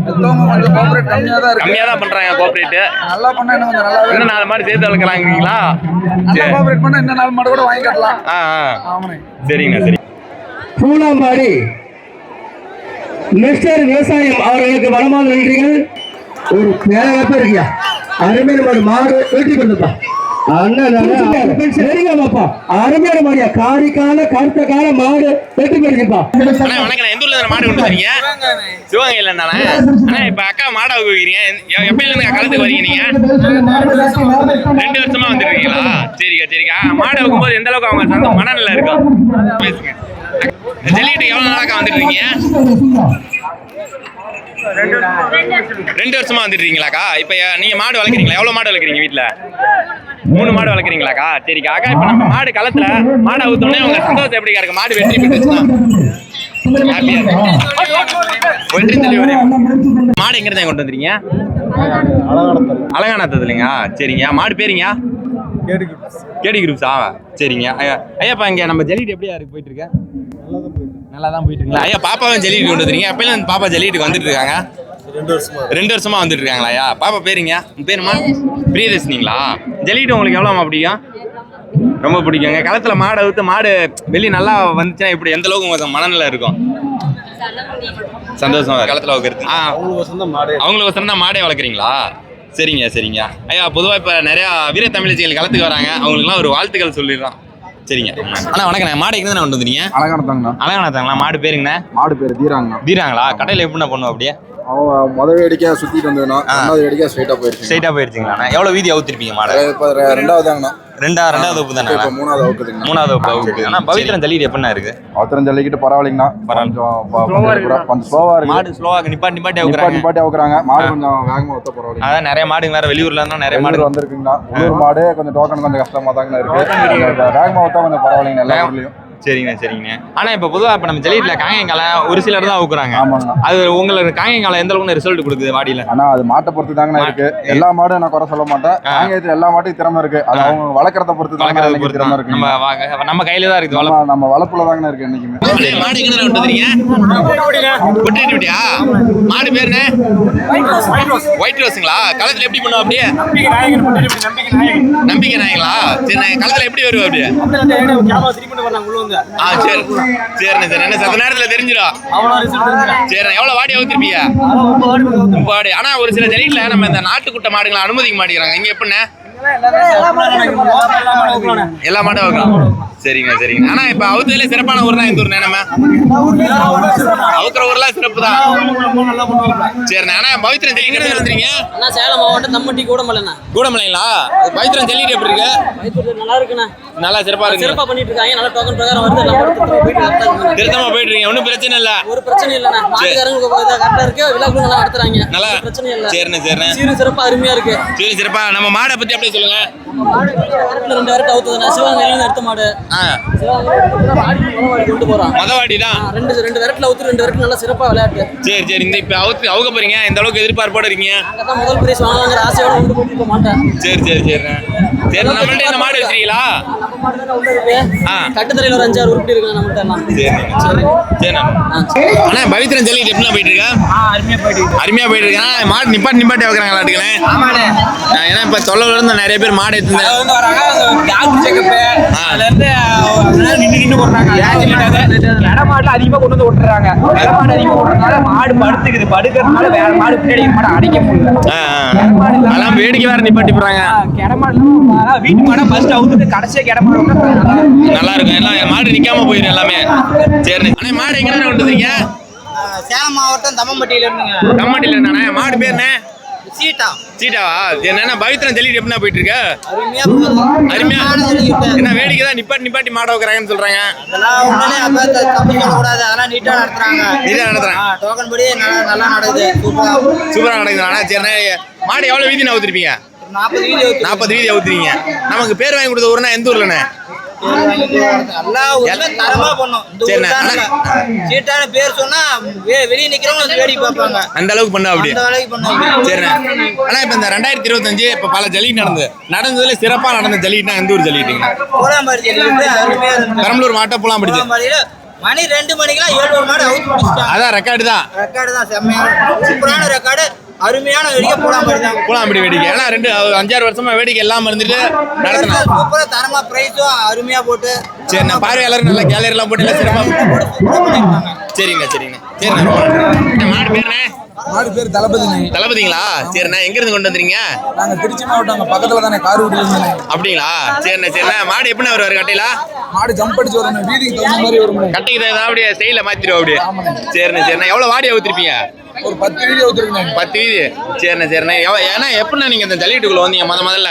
மத்தவங்க கொஞ்சம் கோஆபரேட் கம்மியா தான் பண்றாங்க கோஆபரேட் நல்லா பண்ணா இன்னும் கொஞ்சம் நல்லாவே இன்னும் நாலு மாடு சேர்த்து வளர்க்குறாங்களா நல்லா கோஆபரேட் பண்ணா இன்னும் நாலு மாடு கூட வாங்கி கட்டலாம். ஆ சரிங்கண்ணா சரி. பூலாம்பாடி மிஸ்டர் விவசாயம் அவர்களுக்கு மனமான நன்றிகள் ஒரு பேரப்ப இருக்கியா? அருமையான மாடு மாடு வெற்றி அருமையான மாடியா காரிக்கால கருத்த கால மாடு. வெற்றி அண்ணா வணக்கம் எந்த ஊர்ல இருந்து மாடு கொண்டு வரீங்க? சிவகங்கையில அண்ணா இப்ப அக்கா மாடை வைக்கிறீங்க எப்பயில இருந்து கலந்துக்கு வரீங்க நீங்க? ரெண்டு வருஷமா வந்துருக்கீங்களா? சரிக்கா சரிக்கா. மாடை வைக்கும்போது எந்த அளவுக்கு அவங்க சந்த மனநிலை இருக்கும் பேசுங்க. ஜல்லிக்கட்டு எவ்வளவு நாளாக்கா வந்துட்டு இருக்கீங்க? ரெண்டு வருஷமா வந்துட்டு இருக்கீங்களாக்கா இப்ப நீங்க மாடு வளர்க்குறீங்களா? எவ்வளவு மாடு வளர்க்குறீங்க வீட்ல? மூணு மாடு வளர்க்குறீங்களாக்கா? சரிக்கா அக்கா இப்ப நம்ம மாடு களத்துல மாடு அவுத்தோடனே உங்க சந்தோஷம் எப்படிக்கா இருக்கு? மாடு வெற்றி பெற்றுச்சுன்னா? வெற்றி தெளிவரி மாடு எங்க இருந்தா கொண்டு வந்துறீங்க அலங்காநத்ததுலங்க சரிங்க. மாடு பேருங்க? கேடி குரூப்ஸா சரிங்க. ஐயா ஐயாப்பா இங்க நம்ம ஜல்லிட்டு எப்படியா இருக்கு? போயிட்டு இருக்க. நல்லா தான் போயிட்டு இருக்கீங்களா ஐயா பாப்பாவும் ஜல்லிட்டு கொண்டு வந்துறீங்க எப்பயில இருந்து பாப்பா ஜல்லிட்டு வந்துட்டு இருக்காங்க ரெண்டு வருஷமா வந்துட்டு இருக்காங்களா ஐயா? பாப்பா பேருங்க. பேருமா பிரியதர்ஷினிங்களா? ஜல்லிட்டு உங்களுக்கு எவ்வளோமா பிடிக்கும்? ரொம்ப பிடிக்குங்க. களத்துல மாடை அவுத்து மாடு வெளியே நல்லா வந்துச்சுன்னா இப்படி எந்த அளவுக்கு உங்களுக்கு மனநிலை இருக்கும்? சந்தோஷமா களத்துல வைக்கிறது ஆ. அவங்களுக்கு வசரம் தான் மாடே. வளர்க்குறீங்களா? சரிங்க சரிங்க. ஐயா பொதுவாக இப்போ நிறையா வீர தமிழச்சிகள் களத்துக்கு வராங்க. அவங்களுக்குலாம் ஒரு வாழ்த்துக்கள் சொல்லிடுறோம் சரிங்க. அண்ணா வணக்கம் மாடு எங்கே கொண்டு வந்துறீங்க அழகானதாங்கண்ணா. அழகானத்தாங்களா மாடு பேருங்கண்ணா? மாடு பேர் தீராங்கண்ணா. தீராங்களா? கடையில் எப்படிண்ணா பண்ணுவோம் அப்படியே? அவன் முதல் வேடிக்கையா சுத்திட்டு வந்ததுண்ணா ரெண்டாவது வேடிக்கையா ஸ்ட்ரைட்டா போயிருச்சு ஸ்ட்ரைட்டாக போயிருச்சுங்களாண்ணா எவ்வளோ வீதி அவுத்திருப்பீங்க மாடு? இப்போ ரெண்டாவதாங்கண்ணா ரெண்டா ரெண்டாவது வகுப்பு தானே? இப்போ மூணாவது அவுக்குதுங்கண்ணா மூணாவது வகுப்பு வகுப்பு. ஆனால் பவித்திரம் ஜல்லிட்டு எப்படிண்ணா இருக்கு? அவத்தரம் ஜல்லிக்கிட்டு பரவாயில்லைங்கண்ணா. கொஞ்சம் கொஞ்சம் கொஞ்சம் ஸ்லோவா இருக்கு. மாடு ஸ்லோவாக நிப்பாட்டி நிப்பாட்டி நிப்பாட்டி அவுக்குறாங்க. நிப்பாட்டி அவுக்குறாங்க. மாடு கொஞ்சம் வேகமா ஒத்த பரவாயில்லைங்க அதான் நிறைய மாடுங்க வேற வெளியூர்ல இருந்தா நிறைய மாடு உள்ளூர் வந்திருக்குங்கண்ணா. உள்ளூர் மாடு கொஞ்சம் டோக்கன் கொஞ்சம் கஷ்டமா தாங்கண்ணா இருக்கு கொஞ்சம் வேகமா ஒத்தா கொஞ்சம் பரவாயில்லைங்க எல்லா ஊர்லயும். சரிங்கண்ணா சரிங்கண்ணா. ஆனா இப்ப பொதுவா இப்ப நம்ம ஜல்லியில காயங்கால ஒரு சிலர் தான் அவுக்குறாங்க ஆமாங்கண்ணா அது உங்களுக்கு காயங்கால எந்த அளவுக்கு ரிசல்ட் கொடுக்குது வாடியில? ஆனா அது மாட்டை பொறுத்து தாங்கண்ணா இருக்கு. எல்லா மாடும் நான் குறை சொல்ல மாட்டேன். காங்கேயத்துல எல்லா மாட்டுக்கும் திறமை இருக்கு. அது அவங்க வளர்க்கறத பொறுத்து தாங்க வளர்க்கறத பொறுத்து திறமை தான். இருக்கு நம்ம வா- நம்ம கையில தான் இருக்குது நம்ம நம்ம வளர்ப்புல தாங்கண்ணா இருக்கு என்னைக்குமே. மாடு எங்க விட்டு வரீங்க விட்டுட்டியா மாடு பேரு என்ன? ஒயிட் ரோஸுங்களா களத்துல எப்படி பண்ணுவோம் அப்படியே? நம்பிக்கை நாயங்களா சரி களத்துல எப்படி வருவோம் அப்படியே? ஆ சரி சரிண்ணே சரி என்ன சத்த நேரத்துல தெரிஞ்சிடும். சரிண்ணே எவ்வளவு வாடி அவுத்திருப்பீங்க? வாடி ஆனா ஒரு சில ஜல்லிக்கல நம்ம இந்த நாட்டுக்குட்டை மாடுகளை அனுமதிக்க மாட்டேங்கிறாங்க. இங்க எப்படிண்ணே? எல்லா மாடும் வைக்கலாம் சரிங்க சரிங்க. ஆனா இப்ப அவுத்ததுல சிறப்பான ஊர் தான் இந்த ஊர் நம்ம? அவுக்கிற ஊர்லாம் சிறப்பு தான் சரிண்ணே. ஆனா பவித்திரம் ஜல்லிக்கட்டு வந்துறீங்க அண்ணா சேலம் மாவட்டம் தம்மட்டி கூடமலைண்ணா. கூடமலைங்களா? பவித்திரம் ஜல்லிக்கட்டு எப்படி இருக்கு? நல்லா இருக்குண்ணா. நல்லா சிறப்பா இருக்கு சிறப்பா பண்ணிட்டு இருக்காங்க நல்லா டோக்கன் பிரகாரம் வருது. திருத்தமா போயிட்டு இருக்கீங்க ஒன்றும் பிரச்சனை இல்ல. ஒரு பிரச்சனை இல்லைண்ணா. மாட்டுக்காரங்களுக்கு கரெக்டா இருக்கு. விழாக்களும் நல்லா நடத்துறாங்க. நல்லா. பிரச்சனை இல்ல. சரிண்ணே சரிண்ணே. சீரும் சிறப்பா அருமையா இருக்கு. சரி சிறப்பா. நம்ம மாடை பத்தி அப்படியே சொல்லுங்க. ரெண்டு வரட்டு அவுத்துதுண்ணா. சிவகங்கையில இருந்து எடுத்த மாடு. மதவாடி தான் ரெண்டு ரெண்டு வரட்டுல அவுத்து ரெண்டு வரட்டு நல்லா சிறப்பா விளையாட்டு. சரி சரி. இந்த இப்ப அவுத்து அவுக்க போறீங்க? எந்த அளவுக்கு எதிர்பார்ப்போட இருக்கீங்க? அங்க தான் முதல் பிரைஸ் வாங்கலாங்கிற ஆசையோட கொண்டு போயிட்டு இருக்க மாட்டேன். சரி சரி சரிண்ணே சரி நம்மள்ட்ட இந்த மாடு வச்சிருக்கீங்களா. கட்டுத்தரையில ஒரு அஞ்சாறு உருப்படி இருக்கு நம்மகிட்ட சரி பவித்திரம் ஜல்லிக்கட்டு எப்படிண்ணா போயிட்டு இருக்கா? அருமையா போயிட்டு இருக்கா. மாடு நிப்பாட்டி நிப்பாட்டி வைக்கிறாங்களா எடுக்கணே ஏன்னா இப்ப தொலைவில் இருந்து நிறைய பேர் மாடு எடுத்து நின்று நின்று போடுறாங்க இடமாட்டுல அதிகமா கொண்டு வந்து விட்டுறாங்க இடமாடு அதிகமா விடுறதுனால மாடு படுத்துக்குது. படுக்கிறதுனால வேற மாடு பின்னாடி மாடு அடைக்க முடியல. அதெல்லாம் வேடிக்கை வேற நிப்பாட்டி போறாங்க கிடமாடு வீட்டு மாடை ஃபர்ஸ்ட் அவுத்துட்டு கடைசியா கிடமாடு நல்லா இருக்கும். எல்லாம் மாடு நிக்காம போயிடும் எல்லாமே. சரி அண்ணா மாடு எங்க கொண்டுறீங்க சேலம் மாவட்டம் தம்மம்பட்டியில இருந்துங்க. என்னண்ணே மாடு பேர் என்ன? சீட்டா சீட்டாவா என்ன பவித்திரம் ஜல்லிட்டு எப்படிண்ணா போயிட்டு இருக்கு அருமையா. என்ன வேடிக்கை தான் நிப்பாட்டி நிப்பாட்டி மாட வைக்கிறாங்கன்னு சொல்றாங்க. அதெல்லாம் உண்மையிலே அப்ப த- தப்பு சொல்லக்கூடாது. அதெல்லாம் நீட்டா நடத்துறாங்க. நீட்டா நடத்துறாங்க. ஆ, டோக்கன் படி நல்லா நல்லா நடக்குது. சூப்பரா சூப்பரா நடக்குதுண்ணா சரிண்ணே மாடு எவ்வளவு வீதி ஊத்திருப்பீங்க? நாற்பது வீடியோ நாற்பது வீதி ஊத்துறீங்க நமக்கு பேர் வாங்கி கொடுத்த ஊர்னா எந்த ஊர்லண்ணே? எல்லா ஊருமே தரமா பண்ணும். சீட்டான பேர் சொன்னா வெளிய நிக்கிறவங்க வந்து வேடிக்கை பார்ப்பாங்க. அந்த அளவுக்கு பண்ண அப்படி. சரிண்ணே ஆனா இப்ப இந்த ரெண்டாயிரத்தி இருபத்தஞ்சு இப்ப பல ஜல்லிக்கட்டு நடந்தது. நடந்ததுல சிறப்பா நடந்த ஜல்லிக்கட்டுனா எந்த ஊர் ஜல்லிக்கட்டுங்க பெரம்பலூர் மாட்ட போலாம் பிடிச்சு கோலாம்பாடியில மணி ரெண்டு மணிக்கெல்லாம் ஏழு மாடு அவுத்து முடிச்சிட்டாங்க அதான் ரெக்கார்டு தான். ரெக்கார்டு தான் செம்மையான சூப்பரான ரெக்கார்டு அருமையான வெடிக்க போடாம இருந்தாங்க கூலாம்படி வேடிக்கை. ஏன்னா ரெண்டு அஞ்சாறு வருஷமா வேடிக்கை எல்லாம் இருந்துட்டு நடத்தினோம் சூப்பரா தரமா பிரைஸும் அருமையா போட்டு. சரி நான் பார்வையாளர் நல்லா கேலரி எல்லாம் போட்டு எல்லாம் சிறப்பா சூப்பரா பண்ணிருக்காங்க மாடு பேருண்ணே. மாடு பேர் தளபதிண்ணே. தளபதிங்களா? சரிண்ணா எங்க இருந்து கொண்டு வந்துறீங்க நாங்க திருச்சி மாவட்டம் பக்கத்துல தானே இருந்தேன் அப்படிங்களா? சரிண்ணா சரிண்ணா. மாடு எப்படிண்ணா வருவார் கட்டையில? மாடு ஜம்ப் அடிச்சு வீதிக்கு தகுந்த மாதிரி வரும் கட்டைக்கு தான் அப்படியே ஸ்டைல மாத்திடுவோம் அப்படியே. சரிண்ணா சரிண்ணா. எவ்வளவு வாடி ஊத்திருப்பீங்க ஒரு பத்து வீடியோ ஊத்துருக்கேன் பத்து வீதி. சரிண்ணா சரிண்ணா. ஏன்னா எப்படிண்ணா நீங்க இந்த ஜல்லிக்கட்டுக்குள்ள வந்தீங்க முத முதல்ல?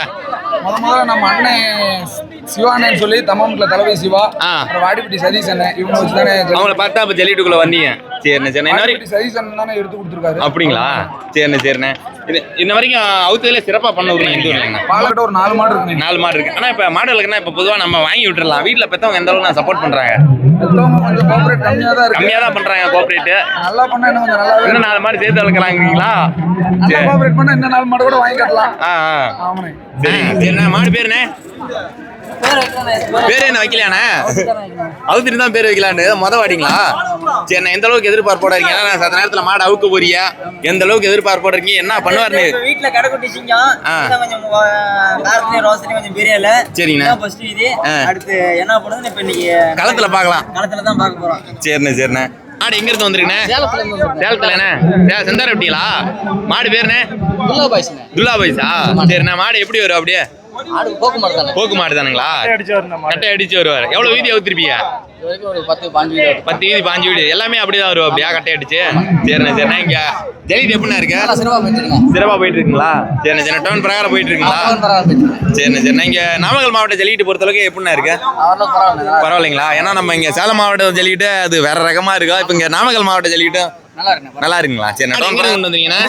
முத முதல்ல நம்ம அண்ணன் சிவானேன்னு சொல்லி தமாமுட்ல தளபதி சிவா. அப்புறம் வாடிப்பட்டி சதீஷ் அண்ணன் இவங்க வச்சு தானே அவங்கள பார்த்தா இப்ப ஜல்லிக்கட்டுக்குள்ள வந்தீங்க. சரிண்ணா சரிண்ணா சதீஷ் அண்ணன் தானே எடுத்து கொடுத்துருக்காரு. அப்படிங்களா? சரிண்ணா சரிண்ணா இது இன்ன வரைக்கும் அவுத்ததுல சிறப்பா பண்ண ஊருங்க எந்த ஊருங்கண்ணா பாலக்கிட்ட ஒரு நாலு மாடு இருக்குண்ணே நாலு மாடு இருக்கு. ஆனா இப்ப மாடுகளுக்குன்னா இப்ப பொதுவா நம்ம வாங்கி விட்டுறலாம். வீட்டுல பெத்தவங்க எந்த அளவுக்கு சப்போர்ட் பண்றாங்க? கொஞ்சம் கோஆபரேட் கம்மியா தான் இருக்கு. கம்மியா தான் பண்றாங்க கோஆபரேட் நல்லா பண்ணா இன்னும் கொஞ்சம் நல்லாவே இன்னும் நாலு மாடு சேர்த்து வளர்க்கலாங்கிறீங்களா? நல்லா கோஆபரேட் பண்ணா இன்னும் நாலு மாடு கூட வாங்கி கட்டலாம். ஆ ஆ. ஆமாண்ணே. சரி சரிண்ணா மாடு பேருண்ணே பேர் என்ன வைக்கலையாண்ணே? அவுத்துட்டு தான் பேர் வைக்கலான்னு மொத வாடிங்களா சரிண்ணா எந்த அளவுக்கு எதிர்பார்ப்போட இருக்கீங்க? ஏன்னா நான் சத்த நேரத்துல மாடு அவுக்க போறியா? எந்த அளவுக்கு எதிர்பார்ப்போட இருக்கீங்க? என்ன பண்ணுவாருன்னு? வீட்டுல கடைக்குட்டி சிங்கம். ஆ. இதான் கொஞ்சம் காரத்துலயும் ரோஸ்லயும் கொஞ்சம் பெரியல. சரிங்கண்ணா. ஃபர்ஸ்ட் இது ஆ. அடுத்து என்ன பண்ணுதுன்னு இப்ப இன்னைக்கு களத்துல பார்க்கலாம். களத்துல தான் பார்க்க போறோம். சரிண்ணே சரிண்ணே. மாடு எங்க இருந்து வந்திருக்குண்ணே. சேலத்துல என்ன சே- செந்தார வெட்டிங்களா மாடு பேருண்ணே துல்லா பாய்ஸா? சரிண்ணா மாடு எப்படி வரும் அப்படியே? போக்கு மாடு தானுங்களா? கட்டை அடிச்சு வருவார். எவ்வளவு வீதி அவுத்திருப்பீங்க? பத்து வீதி பாஞ்சு வீடு. எல்லாமே அப்படிதான் அப்படியா கட்டை அடிச்சு? சரிண்ணே சரிண்ணா இங்க. ஜெலிட் எப்படிண்ணா இருக்கு? சிறப்பா போயிட்டு இருக்குங்களா சரிண்ணே சரிண்ணே டவுன் பிரகாரம் போயிட்டு இருக்குங்களா சரிண்ணே சரிண்ணே. இங்க நாமக்கல் மாவட்ட ஜல்லிக்கட்டு பொறுத்தளவுக்கு எப்படிண்ணா இருக்கு? பரவாயில்லைங்களா? ஏன்னா நம்ம இங்க சேலம் மாவட்ட ஜல்லிக்கட்டு அது வேற ரகமா இருக்கா? இப்போ இங்க நாமக்கல் மாவட்ட ஜல்லிக்கட்டு நல்லா இருக்கு நல்லா இருக்குங்களா சரி நான் கொண்டு வந்தீங்கன்னா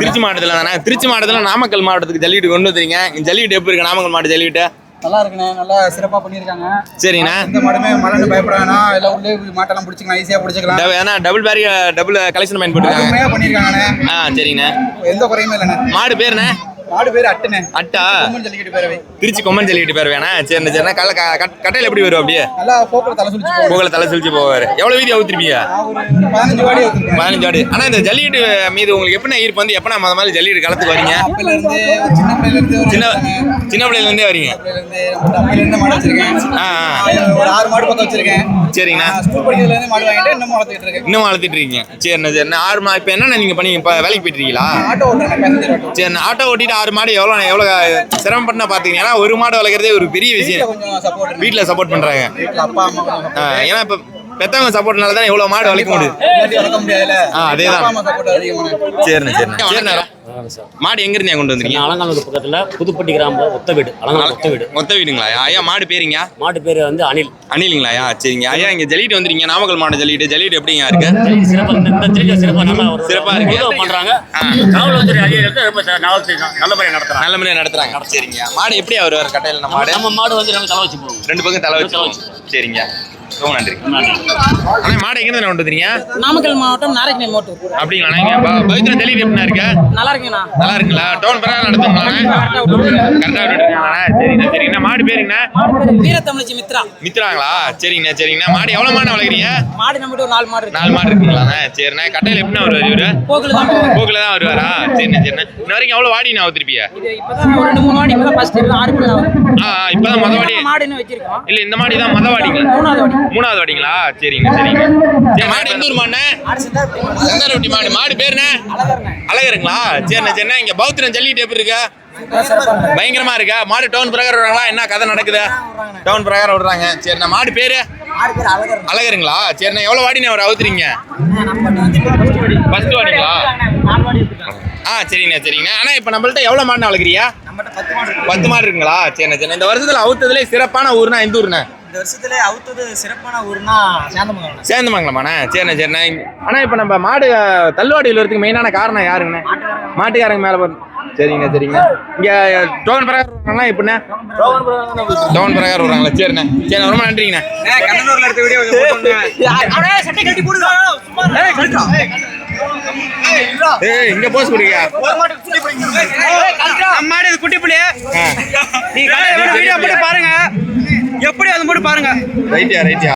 திருச்சி மாவட்டத்துல தானே திருச்சி மாவட்டத்துல நாமக்கல் மாவட்டத்துக்கு ஜல்லிக்கட்டு கொண்டு வந்துறீங்க இங்க ஜல்லிக்கட்டு எப்படி இருக்கு? நாமக்கல் மாவட்ட ஜல்லிக்கட்டு? நல்லா இருக்குண்ணே நல்லா சிறப்பா பண்ணிருக்காங்க சரிண்ணா. இந்த மாடுமே மலன்னு பயப்படானா எல்லாம் உள்ளே மாட்டெல்லாம் பிடிச்சிக்கலாம் ஈஸியா பிடிச்சிக்கலாம். ஏன்னா டபுள் பேரி டபுள் கலெக்ஷன் பண்ணி போட்டுருக்காங்க. அருமையா பண்ணிருக்காங்கண்ணே ஆ சரிங்கண்ணா. எந்த குறையுமே இல்லைண்ணே. மாடு பேருண்ணே? மாடு பேர் அட்டுண்ணே அட்டா. ஜல்லிக்கட்டு பேரவை. திருச்சி கொம்மன் ஜல்லிக்கட்டு பேர் வேணா சரிண்ணா சரிண்ணா கல்ல க- கட்- கட்டையில எப்படி வரும் அப்படியே? நல்லா போக்குல தலை சுழிச்சு போகும் புகழ தலை போவாரு. எவ்வளவு வீதி அவுத்திருப்பீங்க? பதினஞ்சு வாடி வச்சிருக்கேன் பதினஞ்சு ஆடு ஆனா இந்த ஜல்லிக்கட்டு மீது உங்களுக்கு எப்படிண்ணா ஈர்ப்பு வந்து? எப்பனா முத மாதிரி ஜல்லிக்கட்டு களத்துக்கு வரீங்க? சின்ன சின்ன சின்ன பிள்ளையில இருந்தே வரீங்க ஆ. ஒரு ஆறு மாடு பக்கம் வச்சிருக்கேன். சரிங்கண்ணா. இன்னும் வளர்த்துட்டு இருக்கீங்க. சரிண்ணா சரிண்ணா. ஆறு மா இப்போ என்னண்ணா நீங்க பண்ணி இப்போ வேலைக்கு போயிட்டு இருக்கீங்களா? ஆட்டோ ஓட்டுறேன் பேசஞ்சர் ஆட்டோ. சரிண்ணா ஆட்டோ ஓட்டிட்டு ஆறு மாடு எவ்வளோ எவ்வளோ சிரமப்பட்டு பார்த்தீங்கன்னா ஏன்னா ஒரு மாடு வளர்க்குறதே ஒரு பெரிய விஷயம். வீட்டில் சப்போர்ட் பண்ணுறாங்க ஏன்னா இப்போ பெத்தவங்க சப்போர்ட்னால தான் இவ்வளோ மாடு வளர்க்க முடியுது? ஆ, சப்போர்ட் அதிகமான சரிண்ணா சரிண்ணா. சரிண்ணா மாடு எங்க இருந்து கொண்டு வந்தீங்க அலங்காநல்லூர் பக்கத்துல புதுப்பட்டி கிராமம் ஒத்த வீடு. அலங்காநல்லூர் ஒத்த வீடு. மொத்த வீடுங்களா? ஐயா மாடு பேருங்க மாட்டு பேர் வந்து அனில் அணிலுங்களா ஐயா சரிங்க. ஐயா இங்க ஜல்லிட்டு வந்துருக்கீங்க. நாமக்கல் மாவட்ட ஜல்லிட்டு ஜல்லிட்டு எப்படிங்க இருக்கு? சிறப்பா இந்த சிறப்பா நல்லா ஒரு சிறப்பா இருக்கு. பண்றாங்க. காவல்துறை அதிகாரிகள் ரொம்ப நல்ல நல்லபடியா நடத்துறாங்க. நல்ல முறையாக நடத்துறாங்க. சரிங்க. மாடு எப்படி வருவார் கட்டையில் மாடு? நம்ம மாடு வந்து நம்ம தலை வச்சு ரெண்டு பக்கம் தலை வச்சு. சரிங்க. ரொம்ப நன்றி. அண்ணா மாடு எங்க இருந்து கொண்டு வந்துறீங்க நாமக்கல் மாவட்டம் நாராயணி மோட்டூர். அப்படிங்களா நீங்க ப- பவித்ரா ஜல்லிட்டு எப்படிண்ணா இருக்கு? நல்லா இருக்குங்கண்ணா நல்லா இருக்குங்களா டவுன் பிரகாரம் நடத்துங்களா கரெக்டாக விட்டுருக்காங்களா சரிங்கண்ணா சரிங்கண்ணா. மாடு பேருங்கண்ணா வீரத்தமிழச்சி மித்ரா. மித்ராங்களா? சரிங்கண்ணா சரிங்கண்ணா. மாடு எவ்வளோ மாடு வளர்க்குறீங்க? மாடு நம்மகிட்ட ஒரு நாலு மாடு நாலு மாடு இருக்குங்களாண்ணா சரிண்ணா. கட்டையில் எப்படிண்ணா வருவார் இவரு? போக்குல தான் போக்கில் தான் வருவாரா? சரிண்ணா சரிண்ணா. இன்ன வரைக்கும் எவ்வளோ வாடி நான் இப்பதான் ஒரு ரெண்டு மூணு மாடு இப்பதான் ஃபர்ஸ்ட் ஆறு ஆ இப்பதான் மொத வாடி. மாடு இன்னும் வச்சிருக்கோம். இல்ல இந்த மாடி தான் மொத வாடிங்களா? மூணாவது வாடி. மூணாவது வாடிங்களா? சரிங்க சரிங்க. சரி, மாடு எந்த ஊர் மாடுண்ணே? செந்தாரவட்டி மாடு? மாடு பேருண்ணே அழகருங்களா? சரிண்ணே சரிண்ணே இங்க பௌத்திரம் ஜல்லிட்டு எப்படி இருக்கா? பயங்கரமா இருக்கா? மாடு டவுன் பிரகாரம் விடுறாங்களா? என்ன கதை நடக்குது? டவுன் பிரகாரம் விடுறாங்க. சரிண்ணா மாடு பேரு? அழகருங்களா? சரிண்ணா எவ்வளவு வாடினே அவர் அவுத்துறீங்க? ஃபர்ஸ்ட் வாடிங்களா? ஆ சரிங்கண்ணா சரிங்கண்ணா. ஆனா இப்போ நம்மள்ட்ட எவ்வளவு மாடு வளர்க்குறியா பத்து மாடு இருக்குங்களா? சரிண்ணா சரிண்ணா இந்த வருஷத்துல அவுத்ததுல சிறப்பான ஊர்னா எந்த ஊர்ண்ணே? இந்த வருஷத்துல அவுத்தது சிறப்பான ஊர்னா சேந்தமங்கலம். சேந்தமங்கலமாண்ணே? சரிண்ணே சரிண்ணே. ஆனா இப்போ நம்ம மாடு அஹ், தள்ளுவாடியில் வரதுக்கு மெயினான காரணம் யாருங்கண்ணே? மாட்டுக்காரங்க. மேலே போகிறது சரிங்கண்ணா சரிங்க இங்கே டோன் பிரகாரம் வருவாங்களா எப்படிண்ணே? டோன் பிரகாரம் வருவாங்களா சரிண்ணே சரிண்ணா. ரொம்ப நன்றிங்கண்ணே. கண்ணனூர்ல எடுத்த வீடியோ ஏய் இங்கே போஸ் கொடுங்க மாடு இது குட்டி புள்ளி நீ வீடியோ போட்டு பாருங்க. எப்படி அது மட்டும் பாருங்க. ரைட்டியா ரைட்டியா?